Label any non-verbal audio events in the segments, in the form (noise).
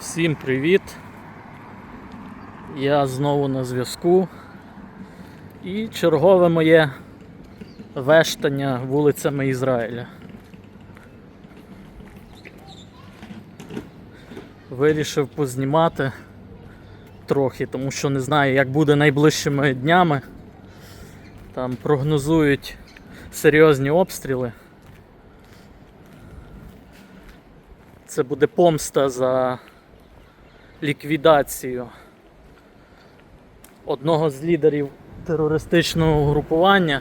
Всім привіт! Я знову на зв'язку. І чергове моє вештання вулицями Ізраїля. Вирішив познімати трохи, тому що не знаю, як буде найближчими днями. Там прогнозують серйозні обстріли. Це буде помста за ліквідацію одного з лідерів терористичного групування.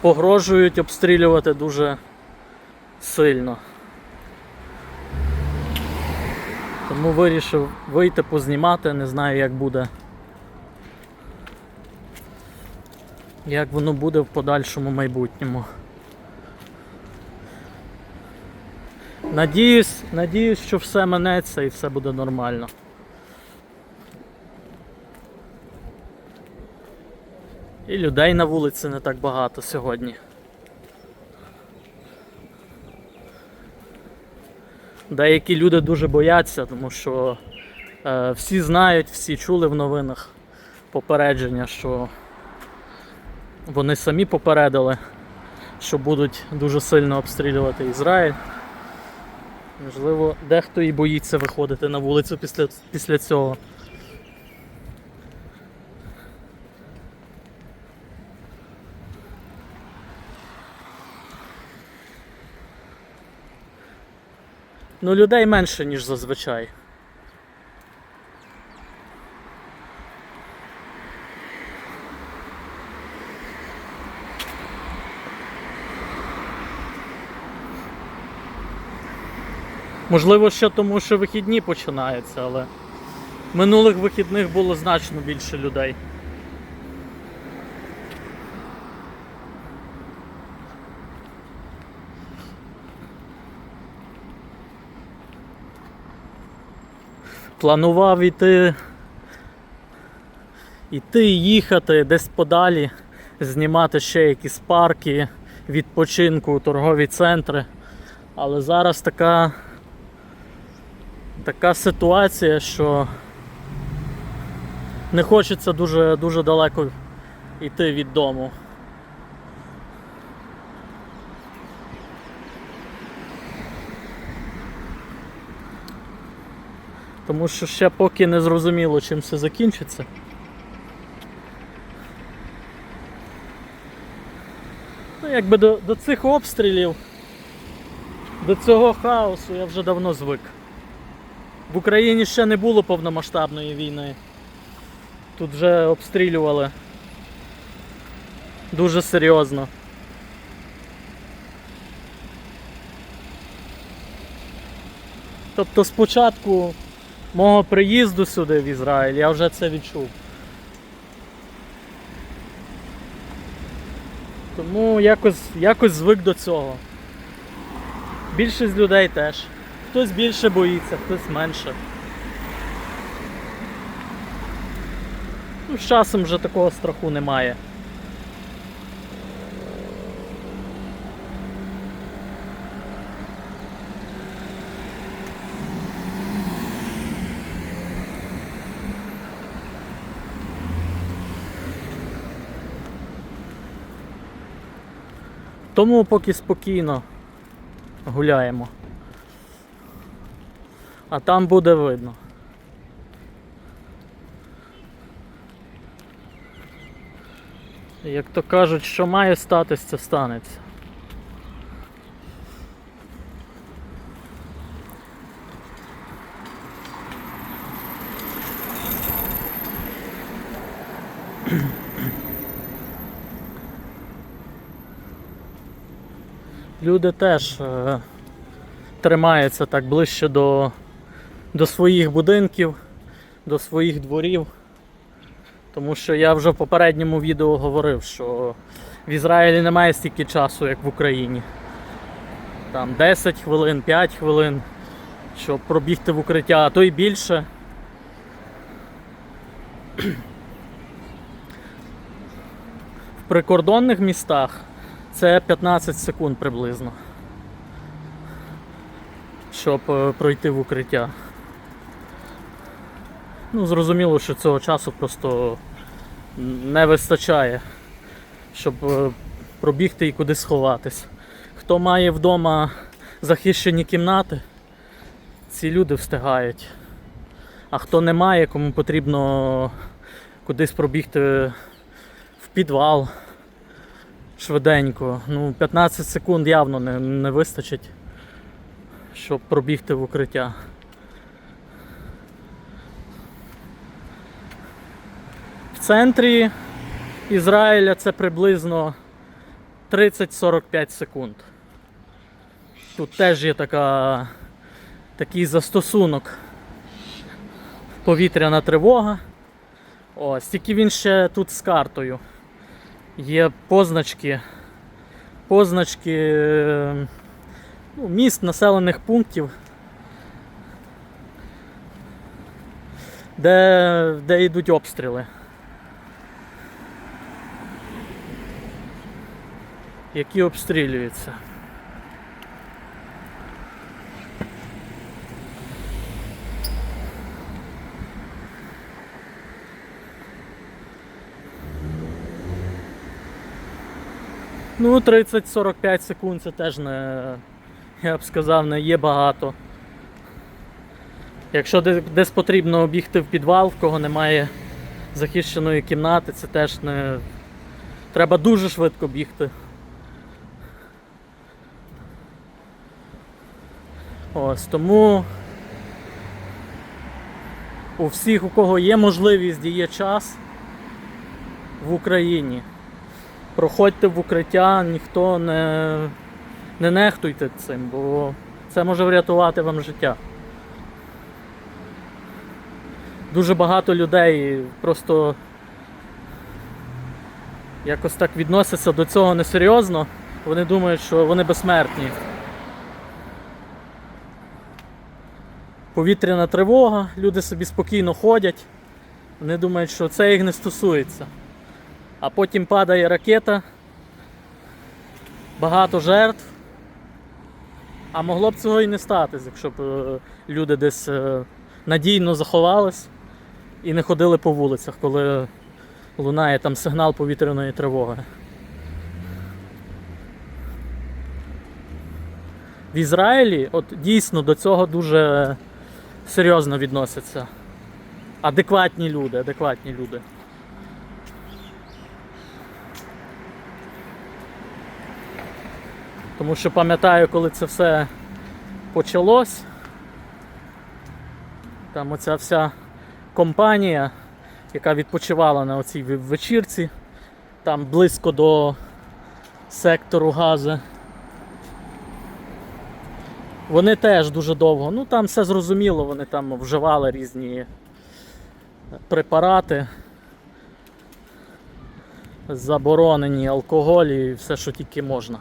Погрожують обстрілювати дуже сильно. Тому вирішив вийти познімати, не знаю як буде. Як воно буде в подальшому майбутньому. Надіюсь, надіюсь, що все минеться і все буде нормально. І людей на вулиці не так багато сьогодні. Деякі люди дуже бояться, тому що е, всі знають, всі чули в новинах попередження, що вони самі попередили, що будуть дуже сильно обстрілювати Ізраїль. Можливо, дехто і боїться виходити на вулицю після, після цього. Ну, людей менше, ніж зазвичай. Можливо, ще тому, що вихідні починаються, але минулих вихідних було значно більше людей. Планував іти, іти їхати десь подалі, знімати ще якісь парки, відпочинку, торгові центри. Але зараз така така ситуація, що не хочеться дуже, дуже далеко йти від дому. Тому що ще поки не зрозуміло, чим все закінчиться. Ну, якби до, до цих обстрілів, до цього хаосу я вже давно звик. В Україні ще не було повномасштабної війни. Тут вже обстрілювали дуже серйозно. Тобто спочатку мого приїзду сюди в Ізраїль я вже це відчув. Тому якось, якось звик до цього. Більшість людей теж. Хтось більше боїться, хтось менше. Ну, з часом вже такого страху немає. Тому поки спокійно гуляємо. А там буде видно. Як то кажуть, що має статись, це станеться. Люди теж е, тримаються так ближче до, до своїх будинків, до своїх дворів. Тому що я вже в попередньому відео говорив, що в Ізраїлі немає стільки часу, як в Україні. Там 10 хвилин, 5 хвилин, щоб пробігти в укриття, а то й більше. В прикордонних містах це 15 секунд приблизно. щоб е, пройти в укриття. Ну, зрозуміло, що цього часу просто не вистачає, щоб е, пробігти і куди сховатись. Хто має вдома захищені кімнати, ці люди встигають. А хто не має, кому потрібно кудись пробігти в підвал швиденько. Ну, 15 секунд явно не, не вистачить, щоб пробігти в укриття. Центрі Ізраїля це приблизно 30-45 секунд. Тут теж є така, такий застосунок. Повітряна тривога. Ось, тільки він ще тут з картою. Є позначки. Позначки е, ну, міст, населених пунктів. Де, де йдуть обстріли. Які обстрілюються. Ну, 30-45 секунд це теж не, я б сказав, не є багато. Якщо десь потрібно бігти в підвал, в кого немає захищеної кімнати, це теж не. Треба дуже швидко бігти. Ось тому у всіх, у кого є можливість і є час в Україні. Проходьте в укриття, ніхто не, не нехтуйте цим, бо це може врятувати вам життя. Дуже багато людей просто якось так відносяться до цього несерйозно. Вони думають, що вони безсмертні. Повітряна тривога, люди собі спокійно ходять. Вони думають, що це їх не стосується. А потім падає ракета, багато жертв. А могло б цього і не статись, якщо б е, люди десь е, надійно заховались і не ходили по вулицях, коли лунає там сигнал повітряної тривоги. В Ізраїлі от дійсно до цього дуже серйозно відносяться. Адекватні люди, адекватні люди. Тому що пам'ятаю, коли це все почалось, там оця вся компанія, яка відпочивала на оцій вечірці, там близько до сектору газу. Вони теж дуже довго, ну там все зрозуміло, вони там вживали різні препарати, заборонені алкоголь і все, що тільки можна.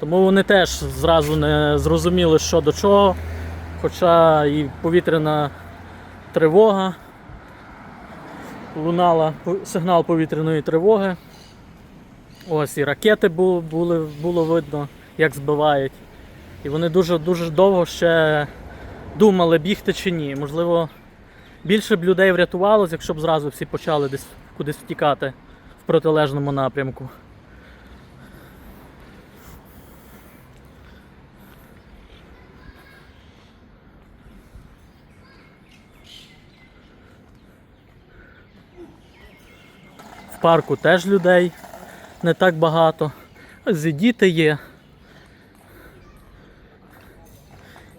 Тому вони теж зразу не зрозуміли, що до чого. Хоча і повітряна тривога лунала сигнал повітряної тривоги. Ось і ракети бу- були, було видно, як збивають. І вони дуже дуже довго ще думали, бігти чи ні. Можливо, більше б людей врятувалося, якщо б зразу всі почали десь кудись втікати в протилежному напрямку. В парку теж людей не так багато. Ось діти є.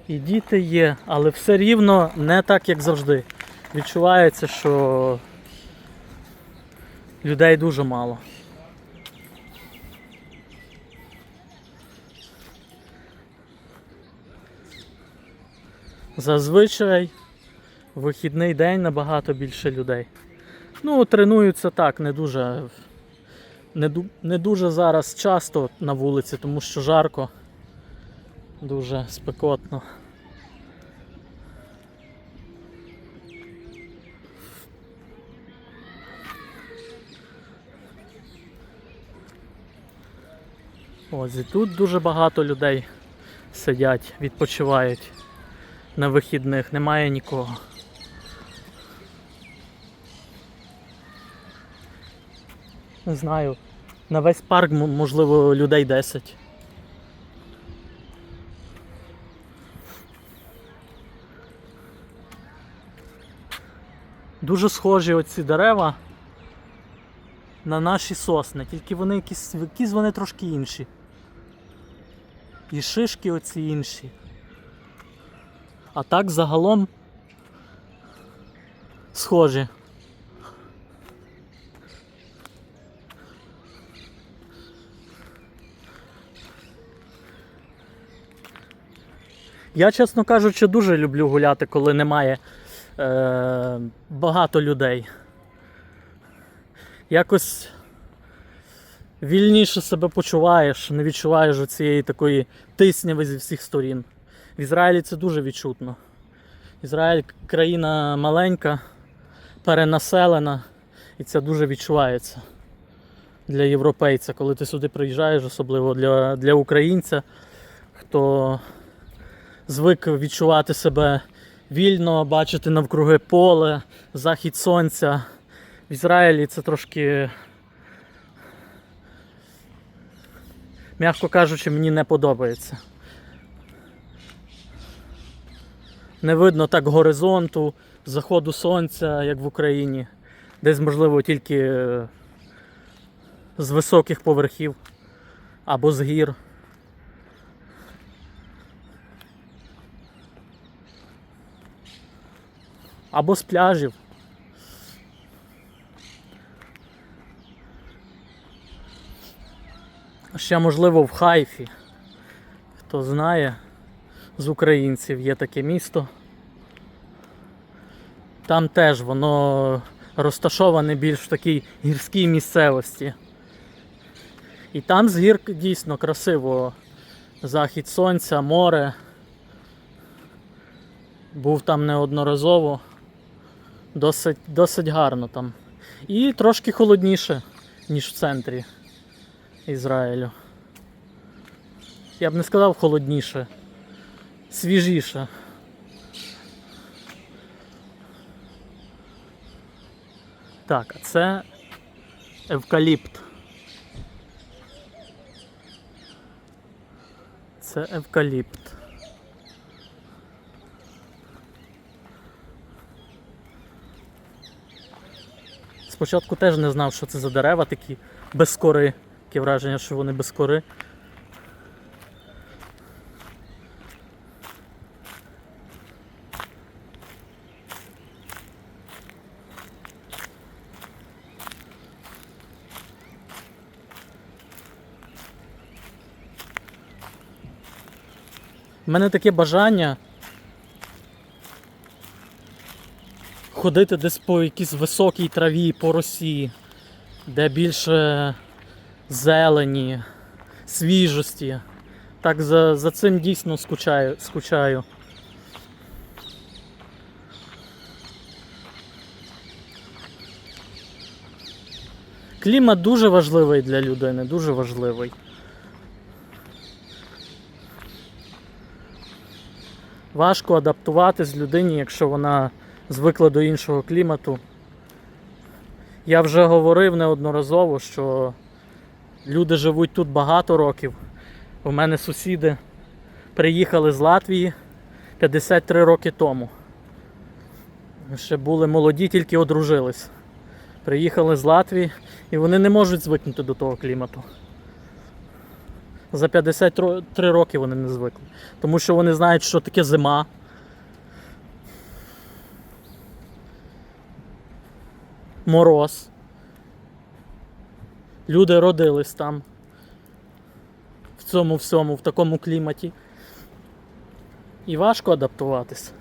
І діти є, але все рівно не так, як завжди. Відчувається, що людей дуже мало. Зазвичай вихідний день набагато більше людей. Ну, тренуються так, не дуже. Не, дуже зараз часто на вулиці, тому що жарко, дуже спекотно. Ось і тут дуже багато людей сидять, відпочивають на вихідних, немає нікого. Не знаю. На весь парк, можливо, людей 10. Дуже схожі оці дерева на наші сосни, тільки вони якісь, якісь вони трошки інші. І шишки оці інші. А так загалом схожі. Я, чесно кажучи, дуже люблю гуляти, коли немає е, багато людей. Якось вільніше себе почуваєш, не відчуваєш цієї такої тисняви зі всіх сторін. В Ізраїлі це дуже відчутно. Ізраїль країна маленька, перенаселена, і це дуже відчувається для європейця, коли ти сюди приїжджаєш, особливо для, для українця, хто звик відчувати себе вільно, бачити навкруги поле, захід сонця. В Ізраїлі це трошки, м'яко кажучи, мені не подобається. Не видно так горизонту, заходу сонця, як в Україні. Десь, можливо, тільки з високих поверхів або з гір. Або з пляжів. Ще можливо в Хайфі. Хто знає, з українців є таке місто. Там теж воно розташоване більш в такій гірській місцевості. І там з гір дійсно красиво. Захід сонця, море. Був там неодноразово. Досить, досить гарно там. І трошки холодніше, ніж в центрі Ізраїлю. Я б не сказав холодніше, свіжіше. Так, а це евкаліпт. Це евкаліпт. Спочатку теж не знав, що це за дерева такі без кори. Таке враження, що вони без кори. У мене таке бажання ходити десь по якійсь високій траві, по росі, де більше зелені, свіжості. Так за, за цим дійсно скучаю, скучаю. Клімат дуже важливий для людини, дуже важливий. Важко адаптуватись людині, якщо вона звикла до іншого клімату. Я вже говорив неодноразово, що люди живуть тут багато років. У мене сусіди приїхали з Латвії 53 роки тому. Ще були молоді, тільки одружились. Приїхали з Латвії і вони не можуть звикнути до того клімату. За 53 роки вони не звикли. Тому що вони знають, що таке зима. Мороз. Люди родились там. В цьому всьому, в такому кліматі. І важко адаптуватись.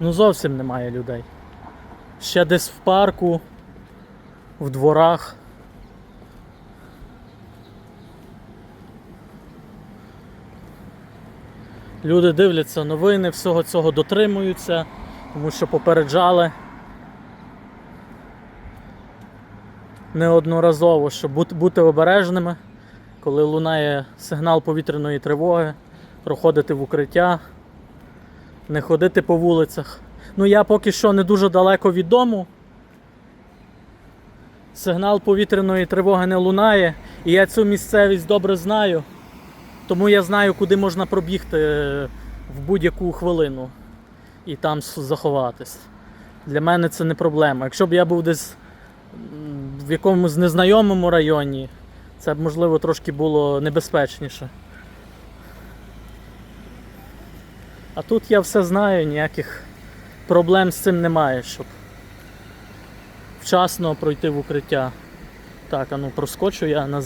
Ну зовсім немає людей. Ще десь в парку, в дворах. Люди дивляться новини, всього цього дотримуються, тому що попереджали неодноразово, щоб бути, обережними, коли лунає сигнал повітряної тривоги, проходити в укриття, не ходити по вулицях. Ну, я поки що не дуже далеко від дому. Сигнал повітряної тривоги не лунає, і я цю місцевість добре знаю, тому я знаю, куди можна пробігти е, в будь-яку хвилину і там заховатись. Для мене це не проблема. Якщо б я був десь в якомусь незнайомому районі, це б можливо трошки було небезпечніше. А тут я все знаю, ніяких проблем з цим немає, щоб вчасно пройти в укриття. Так, а ну проскочу я на,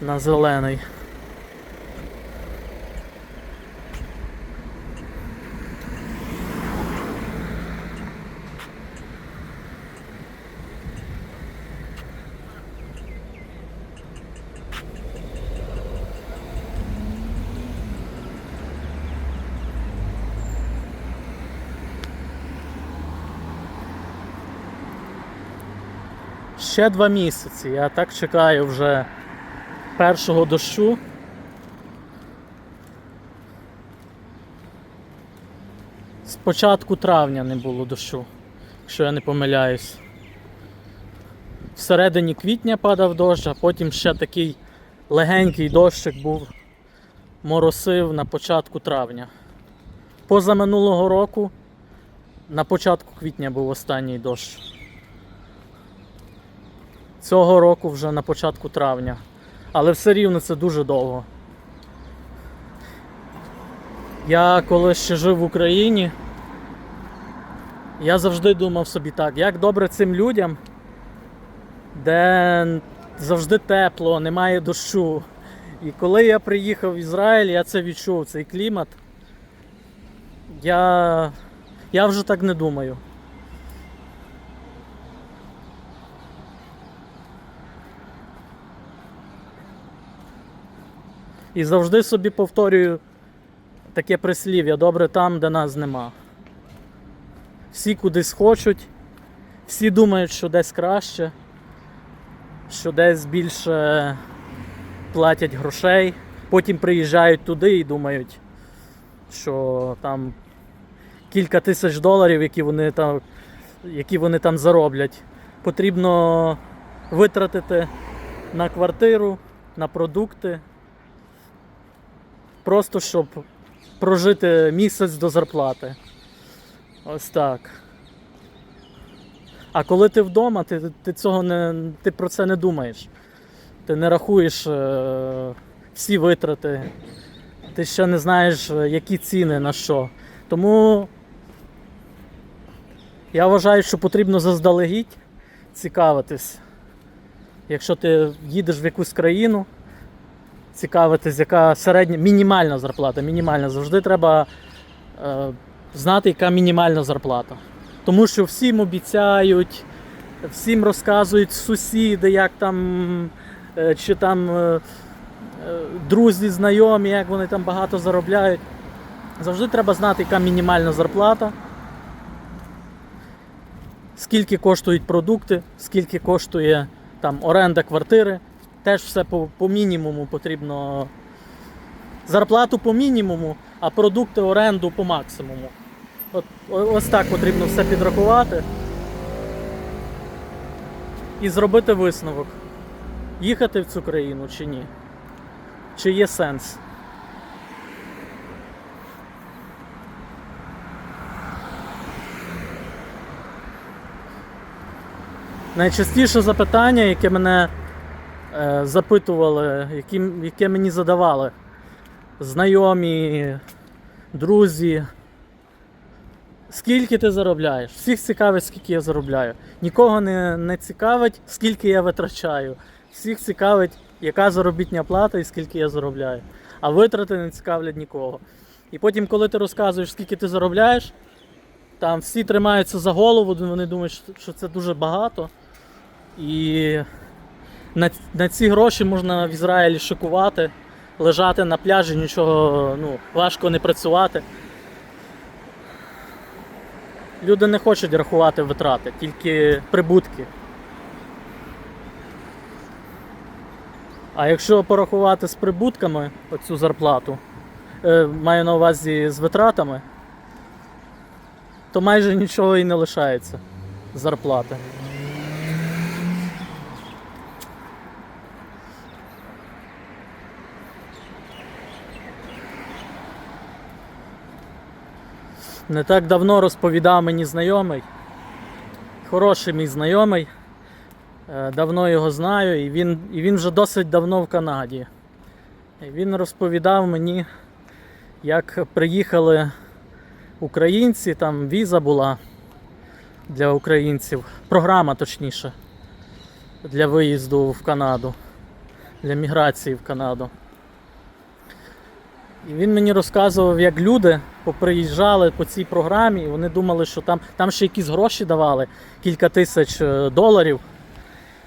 на зелений. Ще два місяці. Я так чекаю вже першого дощу. З початку травня не було дощу, якщо я не помиляюсь. В середині квітня падав дощ, а потім ще такий легенький дощик був моросив на початку травня. Поза минулого року на початку квітня був останній дощ. Цього року вже на початку травня. Але все рівно це дуже довго. Я коли ще жив в Україні, я завжди думав собі так, як добре цим людям, де завжди тепло, немає дощу. І коли я приїхав в Ізраїль, я це відчув, цей клімат. Я, я вже так не думаю. І завжди собі повторюю таке прислів'я добре там, де нас нема. Всі кудись хочуть, всі думають, що десь краще, що десь більше платять грошей, потім приїжджають туди і думають, що там кілька тисяч доларів, які вони там, які вони там зароблять, потрібно витратити на квартиру, на продукти. Просто щоб прожити місяць до зарплати. Ось так. А коли ти вдома, ти, ти цього не, ти про це не думаєш. Ти не рахуєш е, всі витрати, ти ще не знаєш, е, які ціни на що. Тому я вважаю, що потрібно заздалегідь цікавитись. Якщо ти їдеш в якусь країну, цікавитись, яка середня мінімальна зарплата. Мінімальна. Завжди треба е, знати, яка мінімальна зарплата. Тому що всім обіцяють, всім розказують сусіди, як там, е, чи там е, е, друзі, знайомі, як вони там багато заробляють. Завжди треба знати, яка мінімальна зарплата. Скільки коштують продукти, скільки коштує там оренда квартири. Теж все по, по мінімуму потрібно. Зарплату по мінімуму, а продукти оренду по максимуму. От, ось так потрібно все підрахувати і зробити висновок. Їхати в цю країну чи ні? Чи є сенс? Найчастіше запитання, яке мене запитували, які, яке мені задавали знайомі, друзі. Скільки ти заробляєш? Всіх цікавить, скільки я заробляю. Нікого не, не цікавить, скільки я витрачаю. Всіх цікавить, яка заробітня плата і скільки я заробляю. А витрати не цікавлять нікого. І потім, коли ти розказуєш, скільки ти заробляєш, там всі тримаються за голову, вони думають, що це дуже багато. І на, на ці гроші можна в Ізраїлі шикувати, лежати на пляжі, нічого ну, важко не працювати. Люди не хочуть рахувати витрати, тільки прибутки. А якщо порахувати з прибутками оцю зарплату, е, маю на увазі з витратами, то майже нічого і не лишається з зарплати. Не так давно розповідав мені знайомий, хороший мій знайомий. Е, Давно його знаю, і він, і він вже досить давно в Канаді. Він розповідав мені, як приїхали українці, там віза була для українців, програма точніше, для виїзду в Канаду, для міграції в Канаду. І він мені розказував, як люди поприїжджали по цій програмі, і вони думали, що там, там ще якісь гроші давали, кілька тисяч е, доларів.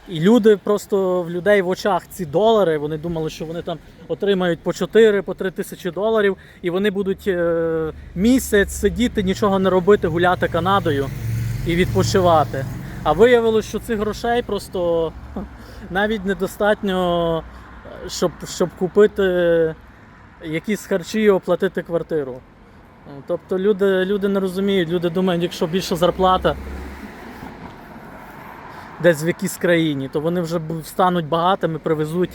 І люди просто в людей в очах ці долари, вони думали, що вони там отримають по 4, по 3 тисячі доларів, і вони будуть е, місяць сидіти, нічого не робити, гуляти Канадою і відпочивати. А виявилось, що цих грошей просто (laughs) навіть недостатньо, е, щоб, щоб купити якісь харчі оплатити квартиру. Ну, Тобто люди, люди не розуміють, люди думають, якщо більша зарплата десь в якійсь країні, то вони вже стануть багатими, привезуть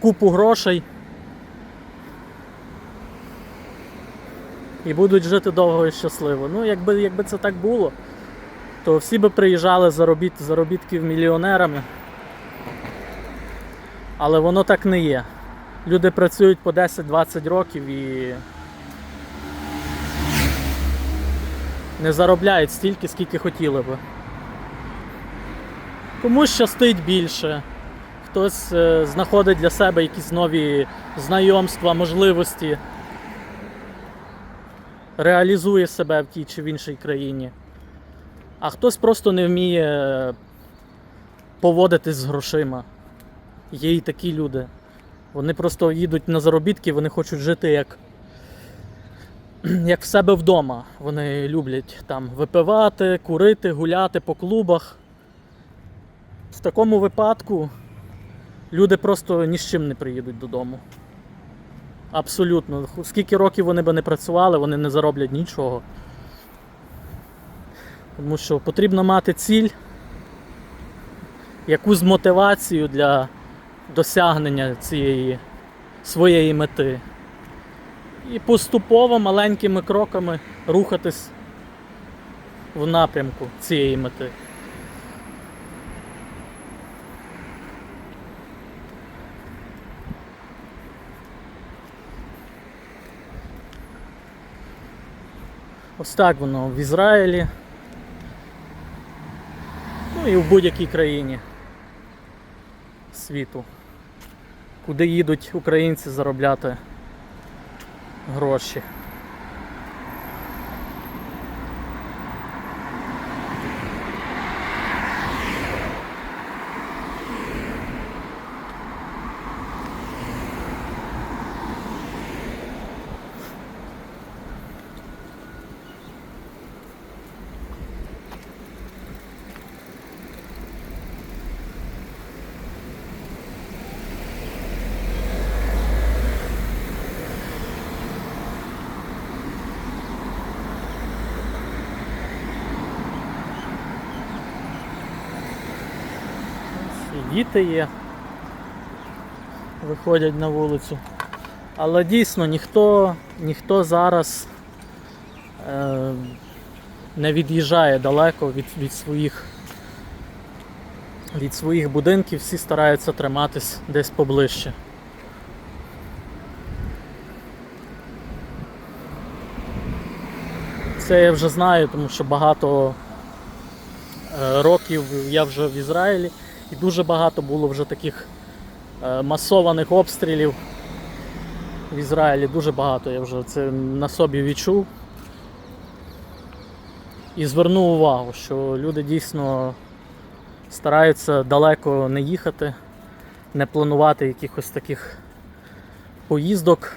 купу грошей і будуть жити довго і щасливо. Ну, якби, якби це так було, то всі би приїжджали заробіт, заробітків мільйонерами. Але воно так не є. Люди працюють по 10-20 років і не заробляють стільки, скільки хотіли би. Комусь щастить більше, хтось е, знаходить для себе якісь нові знайомства, можливості, реалізує себе в тій чи в іншій країні. А хтось просто не вміє поводитись з грошима. Є і такі люди. Вони просто їдуть на заробітки, вони хочуть жити як, як в себе вдома. Вони люблять там випивати, курити, гуляти по клубах. В такому випадку люди просто ні з чим не приїдуть додому. Абсолютно. Скільки років вони би не працювали, вони не зароблять нічого. Тому що потрібно мати ціль, якусь мотивацію для досягнення цієї своєї мети. І поступово маленькими кроками рухатись в напрямку цієї мети. Ось так воно в Ізраїлі. Ну і в будь-якій країні світу, куди їдуть українці заробляти гроші. Діти є, виходять на вулицю. Але дійсно ніхто, ніхто зараз е, не від'їжджає далеко від, від, своїх, від своїх будинків, всі стараються триматись десь поближче. Це я вже знаю, тому що багато е, років я вже в Ізраїлі і дуже багато було вже таких е, масованих обстрілів в Ізраїлі. Дуже багато я вже це на собі відчув. І звернув увагу, що люди дійсно стараються далеко не їхати, не планувати якихось таких поїздок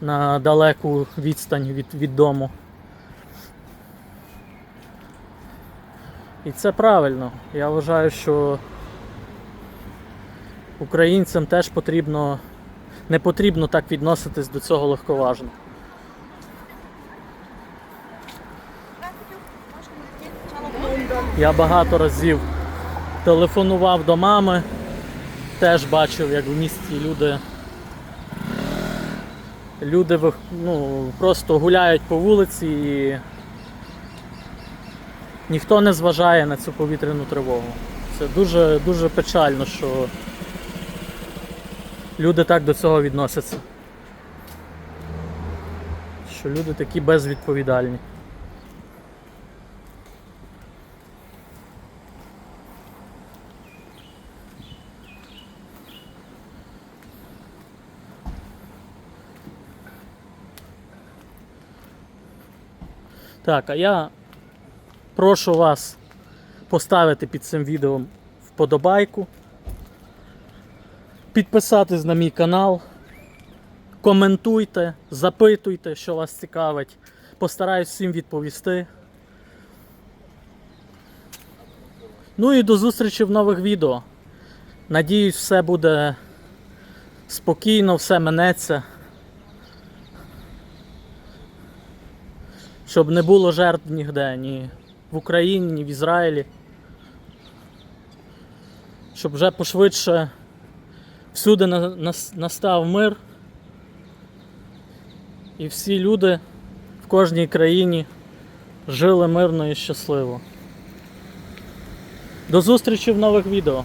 на далеку відстань від, від дому. І це правильно. Я вважаю, що українцям теж потрібно, не потрібно так відноситись до цього легковажно. Я багато разів телефонував до мами, теж бачив, як в місті люди, люди ну, просто гуляють по вулиці і ніхто не зважає на цю повітряну тривогу. Це дуже, дуже печально, що люди так до цього відносяться. Що люди такі безвідповідальні. Так, а я прошу вас поставити під цим відео вподобайку, підписатись на мій канал, коментуйте, запитуйте, що вас цікавить. Постараюсь всім відповісти. Ну і до зустрічі в нових відео. Надіюсь, все буде спокійно, все минеться. Щоб не було жертв ніде, ні в Україні, ні в Ізраїлі. Щоб вже пошвидше всюди настав мир. І всі люди в кожній країні жили мирно і щасливо. До зустрічі в нових відео.